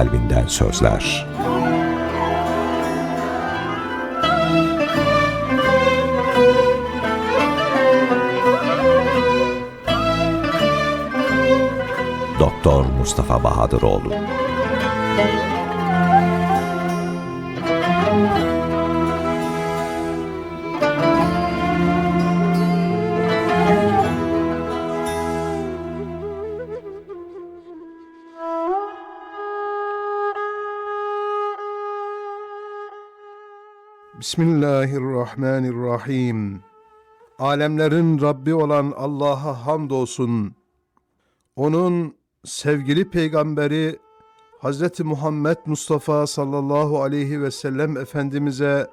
kalbinden sözler. Doktor Mustafa Bahadıroğlu. Bismillahirrahmanirrahim. Alemlerin Rabbi olan Allah'a hamdolsun. Onun sevgili peygamberi Hazreti Muhammed Mustafa sallallahu aleyhi ve sellem Efendimiz'e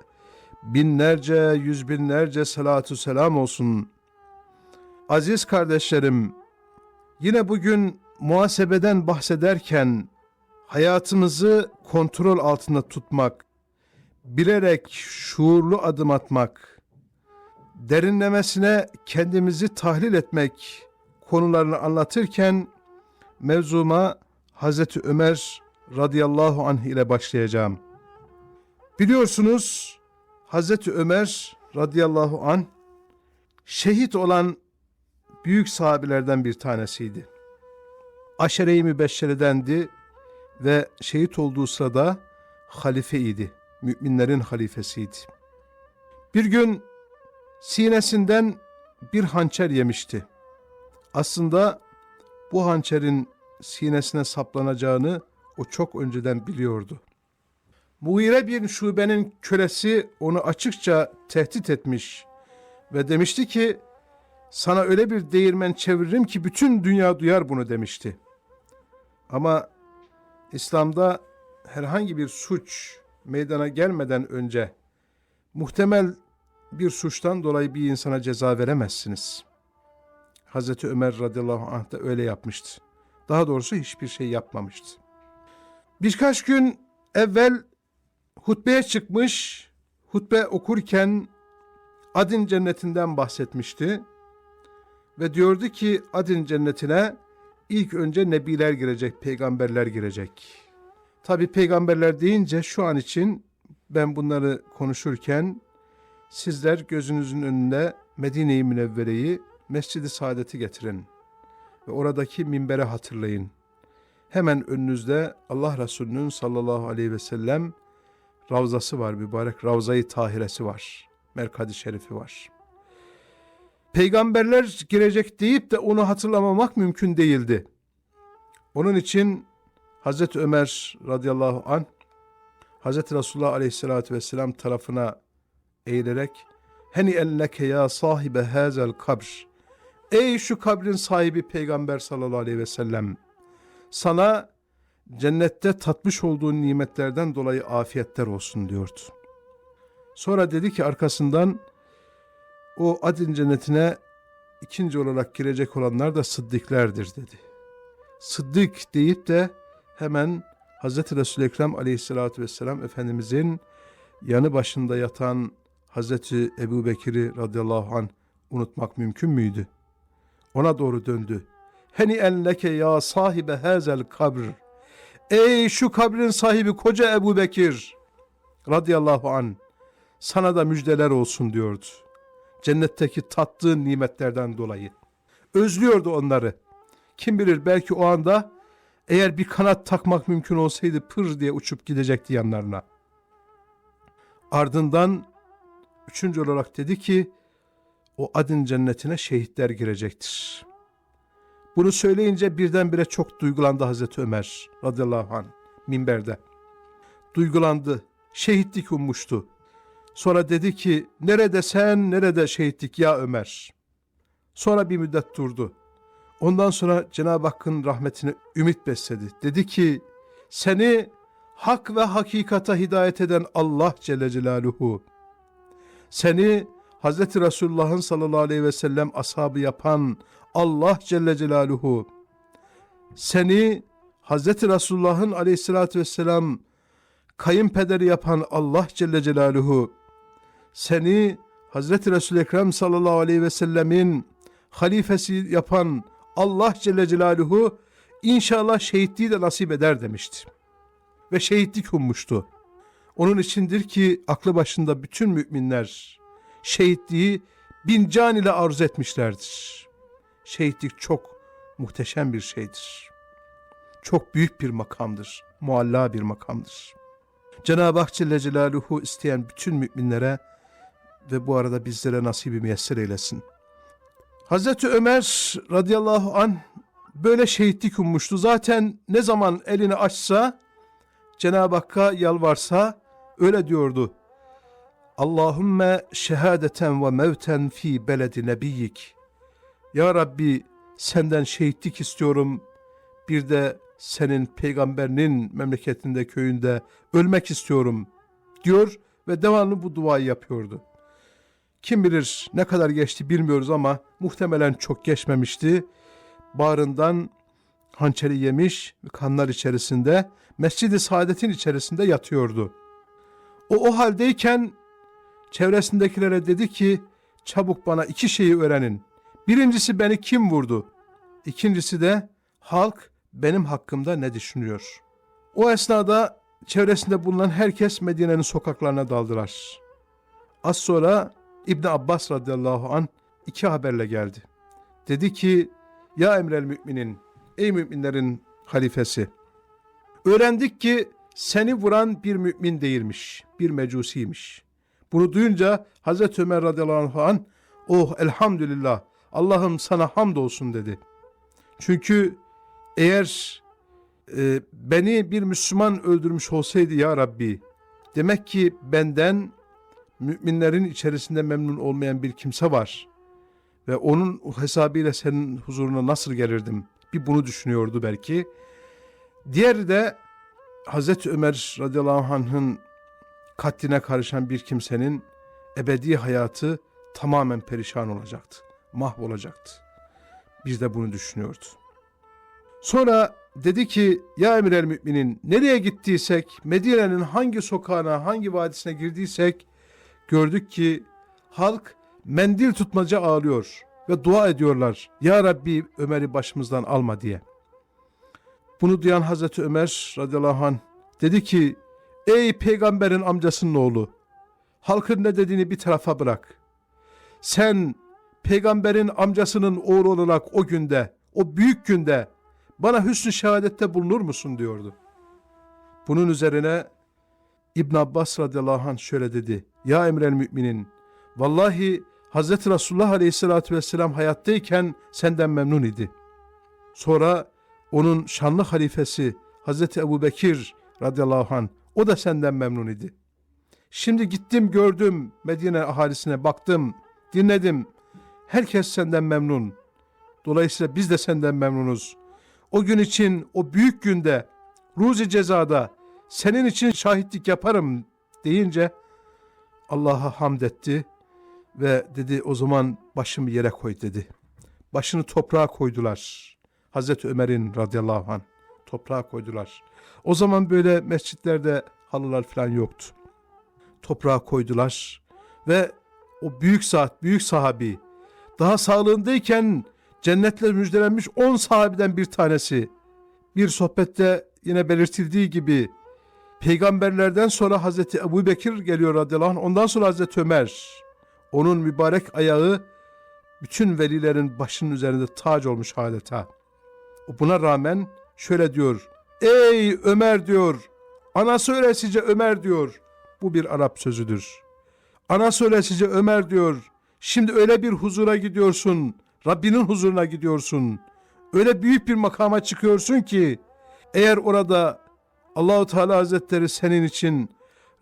binlerce, yüz binlerce salatu selam olsun. Aziz kardeşlerim, yine bugün muhasebeden bahsederken hayatımızı kontrol altında tutmak, bilerek şuurlu adım atmak, derinlemesine kendimizi tahlil etmek konularını anlatırken mevzuma Hazreti Ömer radıyallahu anh ile başlayacağım. Biliyorsunuz Hazreti Ömer radıyallahu anh şehit olan büyük sahabilerden bir tanesiydi. Aşere-i Mübeşşere'dendi ve şehit olduğu sırada halifeydi müminlerin halifesiydi. Bir gün sinesinden bir hançer yemişti. Aslında bu hançerin sinesine saplanacağını o çok önceden biliyordu. Mughire bin Şube'nin kölesi onu açıkça tehdit etmiş ve demişti ki sana öyle bir değirmen çeviririm ki bütün dünya duyar bunu demişti. Ama İslam'da herhangi bir suç meydana gelmeden önce muhtemel bir suçtan dolayı bir insana ceza veremezsiniz. Hazreti Ömer radıyallahu anh da öyle yapmıştı. Daha doğrusu hiçbir şey yapmamıştı. Birkaç gün evvel hutbeye çıkmış, hutbe okurken Adin cennetinden bahsetmişti. Ve diyordu ki Adin cennetine ilk önce nebiler girecek, peygamberler girecek. Tabi peygamberler deyince şu an için ben bunları konuşurken sizler gözünüzün önünde Medine-i Münevvere'yi, Mescid-i Saadet'i getirin ve oradaki minbere hatırlayın. Hemen önünüzde Allah Resulü'nün sallallahu aleyhi ve sellem ravzası var, mübarek ravzayı tahiresi var, merkadi şerifi var. Peygamberler girecek deyip de onu hatırlamamak mümkün değildi. Onun için Hazreti Ömer radıyallahu an Hazreti Resulullah aleyhissalatü vesselam tarafına eğilerek Heni elleke ya sahibe hazel kabr Ey şu kabrin sahibi peygamber sallallahu aleyhi ve sellem sana cennette tatmış olduğun nimetlerden dolayı afiyetler olsun diyordu. Sonra dedi ki arkasından o adin cennetine ikinci olarak girecek olanlar da sıddıklerdir dedi. Sıddık deyip de hemen Hz. Resul-i Ekrem aleyhissalatü vesselam Efendimizin yanı başında yatan Hz. Ebu Bekir'i radıyallahu anh unutmak mümkün müydü? Ona doğru döndü. Heni elleke ya sahibe hazel kabr. Ey şu kabrin sahibi koca Ebu Bekir radıyallahu an sana da müjdeler olsun diyordu. Cennetteki tattığın nimetlerden dolayı. Özlüyordu onları. Kim bilir belki o anda eğer bir kanat takmak mümkün olsaydı pır diye uçup gidecekti yanlarına. Ardından üçüncü olarak dedi ki o adın cennetine şehitler girecektir. Bunu söyleyince birdenbire çok duygulandı Hazreti Ömer radıyallahu anh minberde. Duygulandı, şehitlik ummuştu. Sonra dedi ki nerede sen nerede şehitlik ya Ömer? Sonra bir müddet durdu. Ondan sonra Cenab-ı Hakk'ın rahmetine ümit besledi. Dedi ki seni hak ve hakikata hidayet eden Allah Celle Celaluhu, seni Hazreti Resulullah'ın sallallahu aleyhi ve sellem ashabı yapan Allah Celle Celaluhu, seni Hazreti Resulullah'ın aleyhissalatü vesselam kayınpederi yapan Allah Celle Celaluhu, seni Hazreti Resul-i Ekrem sallallahu aleyhi ve sellemin halifesi yapan Allah Celle Celaluhu inşallah şehitliği de nasip eder demişti. Ve şehitlik ummuştu. Onun içindir ki aklı başında bütün müminler şehitliği bin can ile arzu etmişlerdir. Şehitlik çok muhteşem bir şeydir. Çok büyük bir makamdır. Mualla bir makamdır. Cenab-ı Hak Celle Celaluhu isteyen bütün müminlere ve bu arada bizlere nasibi müyesser eylesin. Hazreti Ömer radıyallahu an böyle şehitlik ummuştu. Zaten ne zaman elini açsa Cenab-ı Hakk'a yalvarsa öyle diyordu. Allahümme şehadeten ve mevten fi beledi nebiyyik. Ya Rabbi senden şehitlik istiyorum. Bir de senin peygamberinin memleketinde köyünde ölmek istiyorum diyor ve devamlı bu duayı yapıyordu. Kim bilir ne kadar geçti bilmiyoruz ama muhtemelen çok geçmemişti. Bağrından hançeri yemiş kanlar içerisinde Mescid-i Saadet'in içerisinde yatıyordu. O o haldeyken çevresindekilere dedi ki çabuk bana iki şeyi öğrenin. Birincisi beni kim vurdu? İkincisi de halk benim hakkımda ne düşünüyor? O esnada çevresinde bulunan herkes Medine'nin sokaklarına daldılar. Az sonra İbn Abbas radıyallahu an iki haberle geldi. Dedi ki ya emrel müminin ey müminlerin halifesi öğrendik ki seni vuran bir mümin değilmiş bir mecusiymiş. Bunu duyunca Hazreti Ömer radıyallahu an oh elhamdülillah Allah'ım sana hamdolsun dedi. Çünkü eğer e, beni bir Müslüman öldürmüş olsaydı ya Rabbi demek ki benden müminlerin içerisinde memnun olmayan bir kimse var. Ve onun hesabıyla senin huzuruna nasıl gelirdim? Bir bunu düşünüyordu belki. Diğeri de Hazreti Ömer radıyallahu anh'ın katline karışan bir kimsenin ebedi hayatı tamamen perişan olacaktı. Mahvolacaktı. Biz de bunu düşünüyordu. Sonra dedi ki ya emir el müminin nereye gittiysek Medine'nin hangi sokağına hangi vadisine girdiysek gördük ki halk mendil tutmaca ağlıyor ve dua ediyorlar. Ya Rabbi Ömer'i başımızdan alma diye. Bunu duyan Hazreti Ömer radıyallahu anh dedi ki ey peygamberin amcasının oğlu halkın ne dediğini bir tarafa bırak. Sen peygamberin amcasının oğlu olarak o günde o büyük günde bana hüsnü şehadette bulunur musun diyordu. Bunun üzerine İbn Abbas radıyallahu anh şöyle dedi. Ya emrel müminin vallahi Hazreti Resulullah aleyhissalatü vesselam hayattayken senden memnun idi. Sonra onun şanlı halifesi Hazreti Ebu Bekir radıyallahu anh o da senden memnun idi. Şimdi gittim gördüm Medine ahalisine baktım dinledim. Herkes senden memnun. Dolayısıyla biz de senden memnunuz. O gün için o büyük günde ruzi cezada senin için şahitlik yaparım deyince Allah'a hamd etti ve dedi o zaman başımı yere koy dedi. Başını toprağa koydular. Hazreti Ömer'in radıyallahu anh toprağa koydular. O zaman böyle mescitlerde halılar falan yoktu. Toprağa koydular ve o büyük saat, büyük sahabi daha sağlığındayken cennetle müjdelenmiş 10 sahabeden bir tanesi. Bir sohbette yine belirtildiği gibi peygamberlerden sonra Hazreti Ebu Bekir geliyor radıyallahu anh. Ondan sonra Hazreti Ömer. Onun mübarek ayağı bütün velilerin başının üzerinde tac olmuş adeta. Buna rağmen şöyle diyor. Ey Ömer diyor. Anası öylesice Ömer diyor. Bu bir Arap sözüdür. Anası öylesice Ömer diyor. Şimdi öyle bir huzura gidiyorsun. Rabbinin huzuruna gidiyorsun. Öyle büyük bir makama çıkıyorsun ki eğer orada Allahu Teala Hazretleri senin için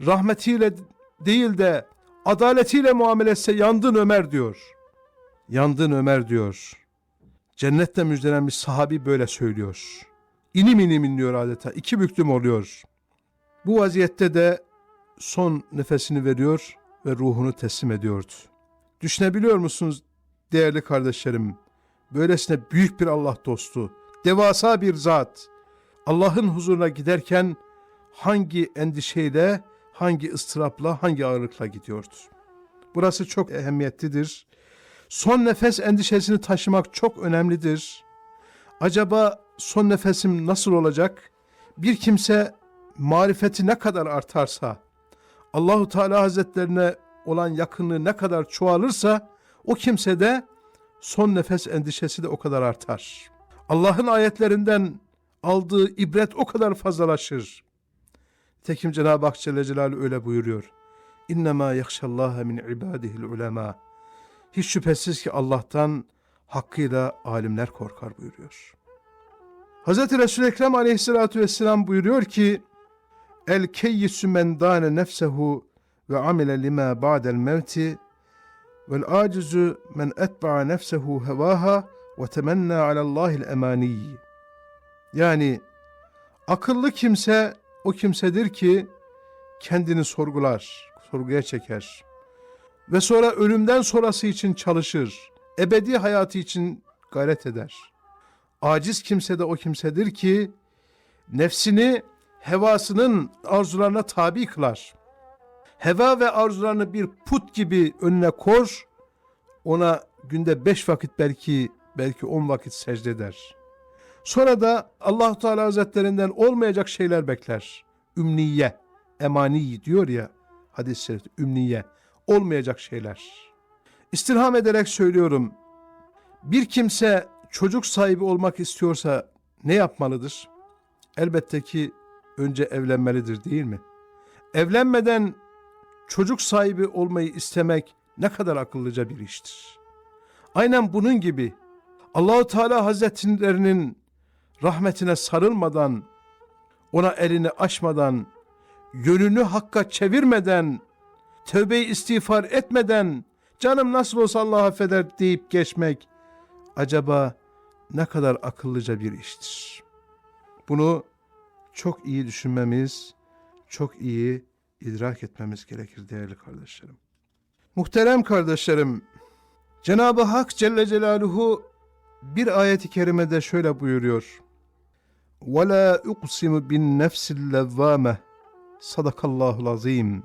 rahmetiyle değil de adaletiyle muamele etse yandın Ömer diyor. Yandın Ömer diyor. Cennetle müjdelenmiş sahabi böyle söylüyor. İnim inim inliyor adeta. İki büklüm oluyor. Bu vaziyette de son nefesini veriyor ve ruhunu teslim ediyordu. Düşünebiliyor musunuz değerli kardeşlerim? Böylesine büyük bir Allah dostu, devasa bir zat, Allah'ın huzuruna giderken hangi endişeyle, hangi ıstırapla, hangi ağırlıkla gidiyordu? Burası çok ehemmiyetlidir. Son nefes endişesini taşımak çok önemlidir. Acaba son nefesim nasıl olacak? Bir kimse marifeti ne kadar artarsa, Allahu Teala Hazretlerine olan yakınlığı ne kadar çoğalırsa o kimsede son nefes endişesi de o kadar artar. Allah'ın ayetlerinden aldığı ibret o kadar fazlalaşır. Tekim Cenab-ı Hak Celle Celaluhu öyle buyuruyor. İnnemâ yakşallâhe min ibâdihil ulemâ. Hiç şüphesiz ki Allah'tan hakkıyla alimler korkar buyuruyor. Hz. Resul-i Ekrem aleyhissalatu vesselam buyuruyor ki El keyyisü men nefsehu ve amile lima ba'del mevti vel acizu men etba'a nefsehu hevaha ve temenna alallahil emaniyyi. Yani akıllı kimse o kimsedir ki kendini sorgular, sorguya çeker. Ve sonra ölümden sonrası için çalışır. Ebedi hayatı için gayret eder. Aciz kimse de o kimsedir ki nefsini hevasının arzularına tabi kılar. Heva ve arzularını bir put gibi önüne kor, ona günde beş vakit belki belki on vakit secde eder. Sonra da allah Teala Hazretlerinden olmayacak şeyler bekler. Ümniye, emani diyor ya hadis-i şerifte, ümniye, olmayacak şeyler. İstirham ederek söylüyorum, bir kimse çocuk sahibi olmak istiyorsa ne yapmalıdır? Elbette ki önce evlenmelidir değil mi? Evlenmeden çocuk sahibi olmayı istemek ne kadar akıllıca bir iştir. Aynen bunun gibi Allahu Teala Hazretlerinin rahmetine sarılmadan, ona elini açmadan, yönünü hakka çevirmeden, tövbeyi istiğfar etmeden, canım nasıl olsa Allah affeder deyip geçmek, acaba ne kadar akıllıca bir iştir. Bunu çok iyi düşünmemiz, çok iyi idrak etmemiz gerekir değerli kardeşlerim. Muhterem kardeşlerim, Cenab-ı Hak Celle Celaluhu bir ayeti kerimede şöyle buyuruyor. Ve la uqsimu bin nefsil levvame. Sadakallahu azim.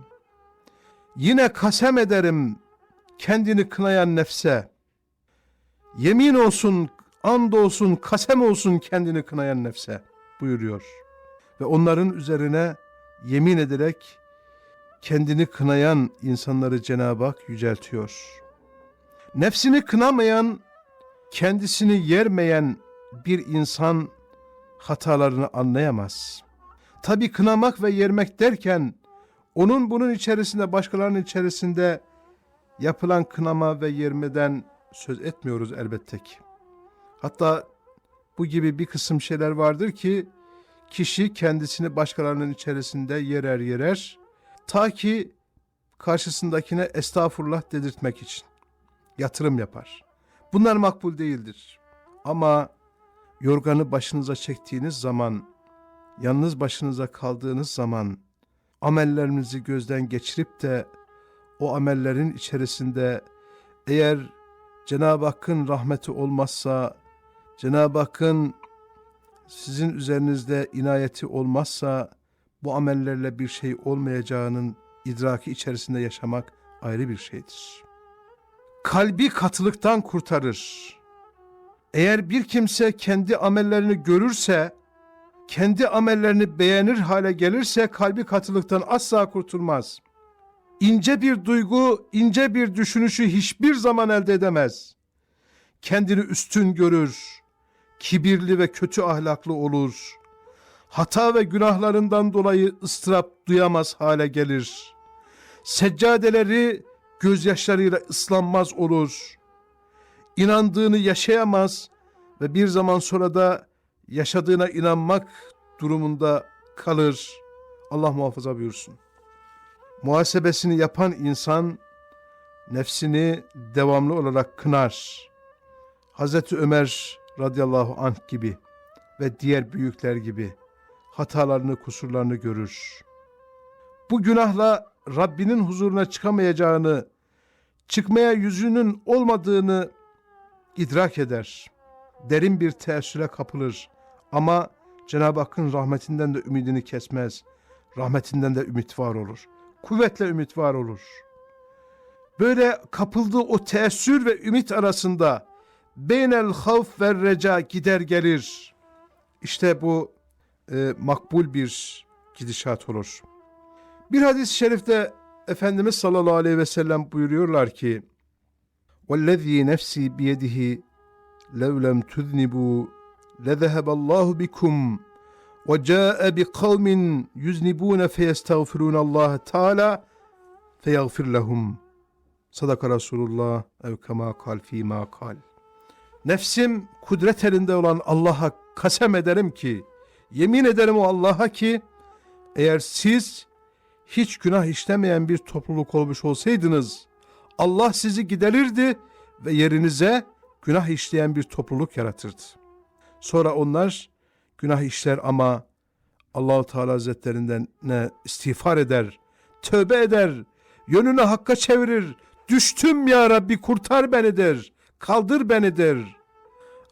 Yine kasem ederim kendini kınayan nefse. Yemin olsun, and olsun, kasem olsun kendini kınayan nefse buyuruyor. Ve onların üzerine yemin ederek kendini kınayan insanları Cenab-ı Hak yüceltiyor. Nefsini kınamayan, kendisini yermeyen bir insan hatalarını anlayamaz. Tabi kınamak ve yermek derken onun bunun içerisinde başkalarının içerisinde yapılan kınama ve yermeden söz etmiyoruz elbette ki. Hatta bu gibi bir kısım şeyler vardır ki kişi kendisini başkalarının içerisinde yerer yerer ta ki karşısındakine estağfurullah dedirtmek için yatırım yapar. Bunlar makbul değildir. Ama yorganı başınıza çektiğiniz zaman, yalnız başınıza kaldığınız zaman amellerinizi gözden geçirip de o amellerin içerisinde eğer Cenab-ı Hakk'ın rahmeti olmazsa, Cenab-ı Hakk'ın sizin üzerinizde inayeti olmazsa bu amellerle bir şey olmayacağının idraki içerisinde yaşamak ayrı bir şeydir. Kalbi katılıktan kurtarır. Eğer bir kimse kendi amellerini görürse, kendi amellerini beğenir hale gelirse kalbi katılıktan asla kurtulmaz. İnce bir duygu, ince bir düşünüşü hiçbir zaman elde edemez. Kendini üstün görür, kibirli ve kötü ahlaklı olur. Hata ve günahlarından dolayı ıstırap duyamaz hale gelir. Seccadeleri gözyaşlarıyla ıslanmaz olur. İnandığını yaşayamaz ve bir zaman sonra da yaşadığına inanmak durumunda kalır. Allah muhafaza buyursun. Muhasebesini yapan insan nefsini devamlı olarak kınar. Hazreti Ömer radıyallahu anh gibi ve diğer büyükler gibi hatalarını, kusurlarını görür. Bu günahla Rabbinin huzuruna çıkamayacağını, çıkmaya yüzünün olmadığını idrak eder. Derin bir teessüre kapılır. Ama Cenab-ı Hakk'ın rahmetinden de ümidini kesmez. Rahmetinden de ümit var olur. Kuvvetle ümit var olur. böyle kapıldığı o teessür ve ümit arasında beynel havf ve reca gider gelir. İşte bu e, makbul bir gidişat olur. Bir hadis-i şerifte Efendimiz sallallahu aleyhi ve sellem buyuruyorlar ki وَالَّذ۪ي نَفْسِي بِيَدِهِ لَوْ لَمْ تُذْنِبُوا لَذَهَبَ اللّٰهُ بِكُمْ وَجَاءَ بِقَوْمٍ يُذْنِبُونَ فَيَسْتَغْفِرُونَ اللّٰهَ تَعَالَى فَيَغْفِرْ لَهُمْ Sadaka Resulullah ev kema kal fîmâ kal. Nefsim kudret elinde olan Allah'a kasem ederim ki, yemin ederim o Allah'a ki, eğer siz hiç günah işlemeyen bir topluluk olmuş olsaydınız, Allah sizi giderirdi ve yerinize günah işleyen bir topluluk yaratırdı. Sonra onlar günah işler ama Allahu Teala Hazretlerinden ne istiğfar eder, tövbe eder, yönünü hakka çevirir. Düştüm ya Rabbi kurtar beni der, kaldır beni der.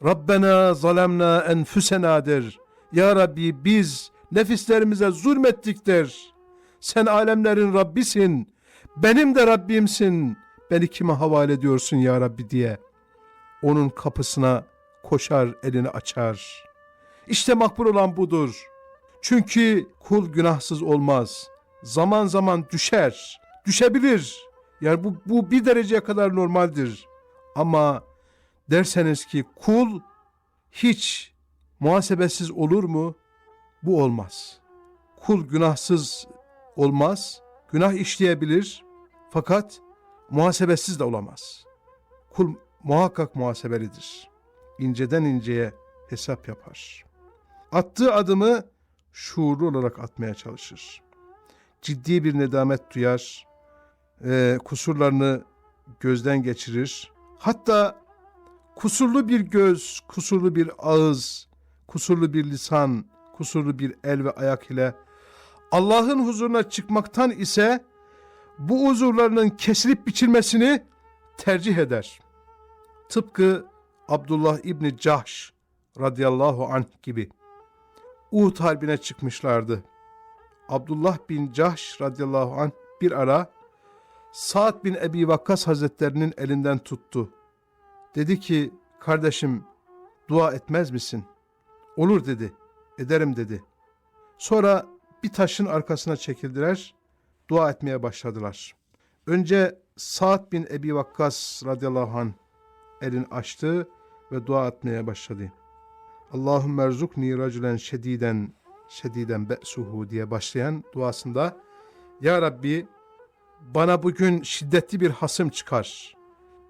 Rabbena zalemna enfüsena der. Ya Rabbi biz nefislerimize zulmettik der. Sen alemlerin Rabbisin, benim de Rabbimsin. Beni kime havale ediyorsun ya Rabbi diye. Onun kapısına koşar, elini açar. İşte makbul olan budur. Çünkü kul günahsız olmaz. Zaman zaman düşer, düşebilir. Yani bu, bu bir dereceye kadar normaldir. Ama derseniz ki kul hiç muhasebesiz olur mu? Bu olmaz. Kul günahsız olmaz. Günah işleyebilir fakat muhasebesiz de olamaz. Kul muhakkak muhasebelidir. İnceden inceye hesap yapar. Attığı adımı şuurlu olarak atmaya çalışır. Ciddi bir nedamet duyar, e, kusurlarını gözden geçirir. Hatta kusurlu bir göz, kusurlu bir ağız, kusurlu bir lisan, kusurlu bir el ve ayak ile Allah'ın huzuruna çıkmaktan ise bu uzurlarının kesilip biçilmesini tercih eder. Tıpkı Abdullah İbni Cahş radıyallahu anh gibi. Uhud harbine çıkmışlardı. Abdullah bin Cahş radıyallahu anh bir ara Sa'd bin Ebi Vakkas hazretlerinin elinden tuttu. Dedi ki kardeşim dua etmez misin? Olur dedi. Ederim dedi. Sonra bir taşın arkasına çekildiler. Dua etmeye başladılar. Önce Sa'd bin Ebi Vakkas radıyallahu anh elini açtı ve dua etmeye başladı. Allahümme erzukni raculen şediden şediden be'suhu diye başlayan duasında Ya Rabbi bana bugün şiddetli bir hasım çıkar.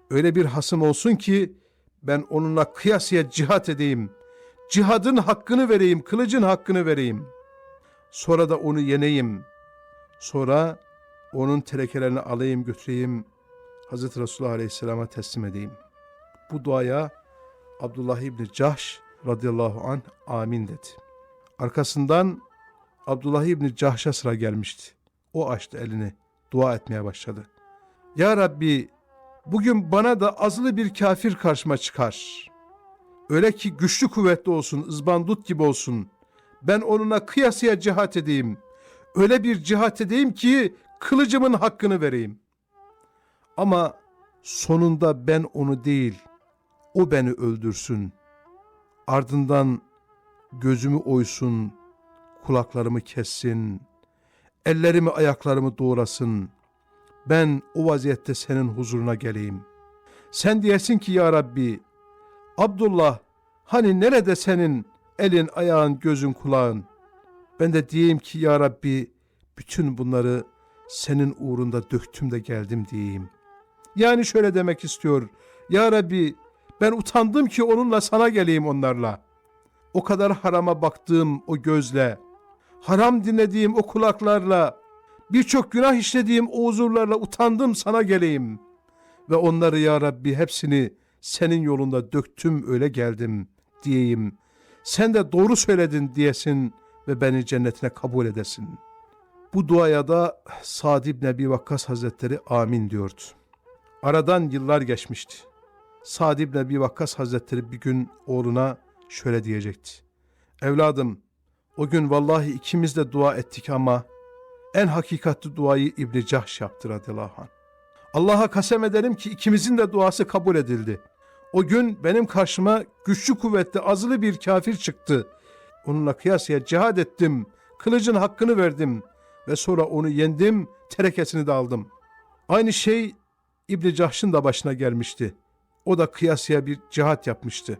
Öyle bir hasım olsun ki ben onunla kıyasıya cihat edeyim. Cihadın hakkını vereyim, kılıcın hakkını vereyim. Sonra da onu yeneyim. Sonra onun terekelerini alayım götüreyim. Hazreti Resulullah Aleyhisselam'a teslim edeyim. Bu duaya Abdullah İbni Cahş radıyallahu an amin dedi. Arkasından Abdullah İbni Cahş'a sıra gelmişti. O açtı elini, dua etmeye başladı. Ya Rabbi bugün bana da azılı bir kafir karşıma çıkar. Öyle ki güçlü kuvvetli olsun, ızbandut gibi olsun. Ben onunla kıyasıya cihat edeyim. Öyle bir cihat edeyim ki kılıcımın hakkını vereyim. Ama sonunda ben onu değil, o beni öldürsün. Ardından gözümü oysun, kulaklarımı kessin, ellerimi ayaklarımı doğrasın. Ben o vaziyette senin huzuruna geleyim. Sen diyesin ki ya Rabbi, Abdullah hani nerede senin elin, ayağın, gözün, kulağın? Ben de diyeyim ki ya Rabbi bütün bunları senin uğrunda döktüm de geldim diyeyim. Yani şöyle demek istiyor. Ya Rabbi ben utandım ki onunla sana geleyim onlarla. O kadar harama baktığım o gözle, haram dinlediğim o kulaklarla, birçok günah işlediğim o huzurlarla utandım sana geleyim. Ve onları ya Rabbi hepsini senin yolunda döktüm öyle geldim diyeyim. Sen de doğru söyledin diyesin ve beni cennetine kabul edesin. Bu duaya da Sa'd ibn Ebi Vakkas Hazretleri amin diyordu. Aradan yıllar geçmişti. Sa'd ibn Ebi Vakkas Hazretleri bir gün oğluna şöyle diyecekti. Evladım o gün vallahi ikimiz de dua ettik ama en hakikatli duayı İbni Cahş yaptı radıyallahu anh. Allah'a kasem ederim ki ikimizin de duası kabul edildi. O gün benim karşıma güçlü kuvvetli azılı bir kafir çıktı. Onunla kıyasıya cihad ettim. Kılıcın hakkını verdim. Ve sonra onu yendim, terekesini de aldım. Aynı şey İbni Cahş'ın da başına gelmişti. O da kıyasıya bir cihat yapmıştı.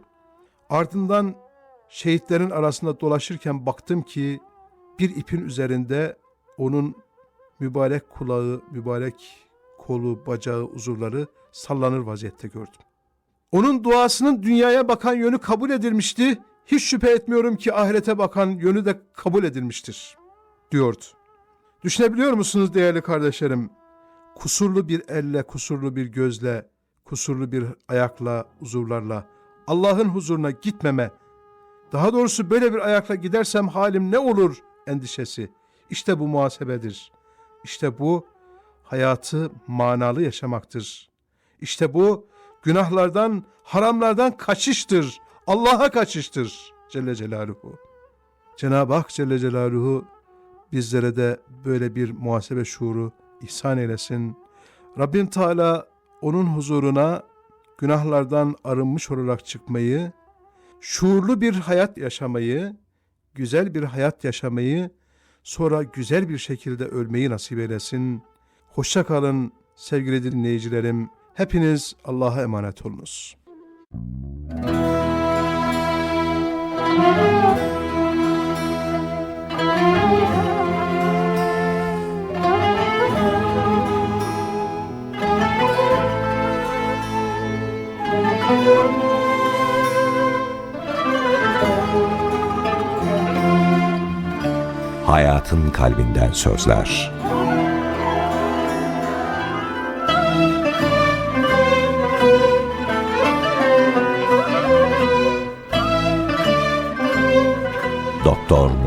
Ardından şehitlerin arasında dolaşırken baktım ki bir ipin üzerinde onun mübarek kulağı, mübarek kolu, bacağı, uzuvları sallanır vaziyette gördüm. Onun duasının dünyaya bakan yönü kabul edilmişti. Hiç şüphe etmiyorum ki ahirete bakan yönü de kabul edilmiştir, diyordu. Düşünebiliyor musunuz değerli kardeşlerim? Kusurlu bir elle, kusurlu bir gözle, kusurlu bir ayakla, uzuvlarla Allah'ın huzuruna gitmeme, daha doğrusu böyle bir ayakla gidersem halim ne olur endişesi. İşte bu muhasebedir. İşte bu hayatı manalı yaşamaktır. İşte bu günahlardan, haramlardan kaçıştır. Allah'a kaçıştır Celle Celaluhu. Cenab-ı Hak Celle Celaluhu bizlere de böyle bir muhasebe şuuru ihsan eylesin. Rabbim Teala onun huzuruna günahlardan arınmış olarak çıkmayı, şuurlu bir hayat yaşamayı, güzel bir hayat yaşamayı, sonra güzel bir şekilde ölmeyi nasip eylesin. Hoşça kalın sevgili dinleyicilerim. Hepiniz Allah'a emanet olunuz. Hayatın kalbinden sözler.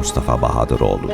Mustafa Bahadıroğlu